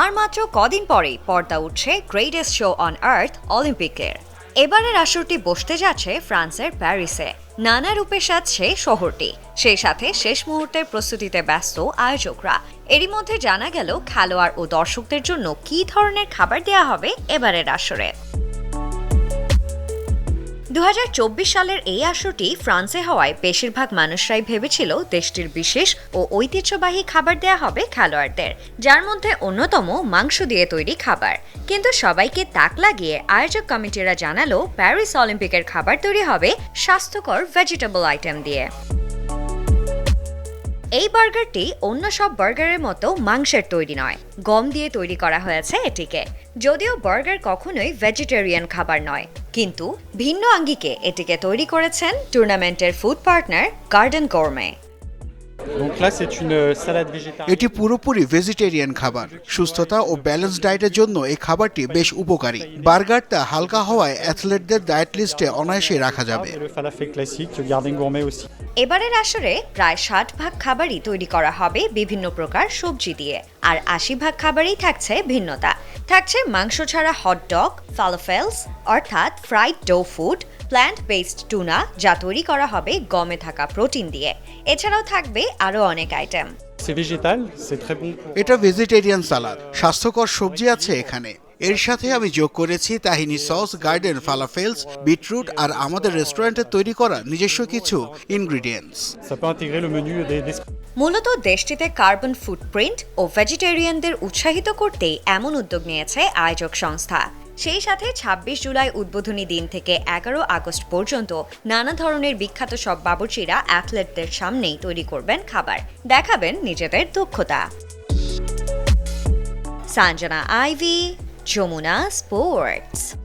আর মাত্র কদিন পরেই পর্দা উঠছে গ্রেটেস্ট শো অন আর্থ অলিম্পিকের এবারের আসরটি বসতে যাচ্ছে ফ্রান্সের প্যারিসে। নানা রূপে সাজছে শহরটি। সেই সাথে শেষ মুহূর্তের প্রস্তুতিতে ব্যস্ত আয়োজকরা। এরই মধ্যে জানা গেল খেলোয়াড় ও দর্শকদের জন্য কী ধরনের খাবার দেয়া হবে এবারের আসরে। দুহাজার চব্বিশ সালের এই আসরটি ফ্রান্সে হওয়ায় বেশিরভাগ মানুষরাই ভেবেছিল দেশটির বিশেষ ও ঐতিহ্যবাহী খাবার দেয়া হবে খেলোয়াড়দের, যার মধ্যে অন্যতম মাংস দিয়ে তৈরি খাবার। কিন্তু সবাইকে তাক লাগিয়ে আয়োজক কমিটিরা জানালো, প্যারিস অলিম্পিকের খাবার তৈরি হবে স্বাস্থ্যকর ভেজিটেবল আইটেম দিয়ে। এই বার্গারটি অন্য সব বার্গারের মতো মাংসের তৈরি নয়। গম দিয়ে তৈরি করা হয়েছে এটিকে। যদিও বার্গার কখনোই ভেজিটেরিয়ান খাবার নয়। কিন্তু ভিন্ন আঙ্গিকে এটিকে তৈরি করেছেন টুর্নামেন্টের ফুড পার্টনার গার্ডেন গরমে। এটি পুরোপুরি ভেজিটেরিয়ান খাবার। সুস্থতা ও ব্যালেন্স ডায়েটের জন্য এই খাবারটি বেশ উপকারী। বার্গারটা হালকা হওয়ায় অ্যাথলেটদের ডায়েট লিস্টে অনায়াসে রাখা যাবে। Aussi. এবারের আসরে প্রায় ষাট ভাগ খাবারই তৈরি করা হবে বিভিন্ন প্রকার সবজি দিয়ে। আর আশি ভাগ খাবারই থাকছে ভিন্নতা। থাকছে মাংস ছাড়া হটডগ ফালাফেলস অর্থাৎ fried dough food plant based tuna যা তৈরি করা হবে গমে থাকা প্রোটিন দিয়ে। এছাড়াও থাকবে আরও অনেক item C'est végétal, c'est très bon pour... এটা ভেজিটেরিয়ান সালাদ স্বাস্থ্যকর সবজি আছে এখানে। এর সাথে আমি যোগ করেছি tahini sauce garden falafels beetroot আর আমাদের রেস্টুরেন্টে তৈরি করা নিজস্ব কিছু ইনগ্রিডিয়েন্টস. মূলত দেশটিতে কার্বন ফুটপ্রিন্ট ও ভেজিটেরিয়ানদের উৎসাহিত করতেই এমন উদ্যোগ নিয়েছে আয়োজক সংস্থা। সেই সাথে ২৬ জুলাই উদ্বোধনী দিন থেকে এগারো আগস্ট পর্যন্ত নানা ধরনের বিখ্যাত সব বাবুর্চিরা অ্যাথলেটদের সামনেই তৈরি করবেন খাবার। দেখাবেন নিজেদের দক্ষতা। Sanjana Ivy, Jamuna sports.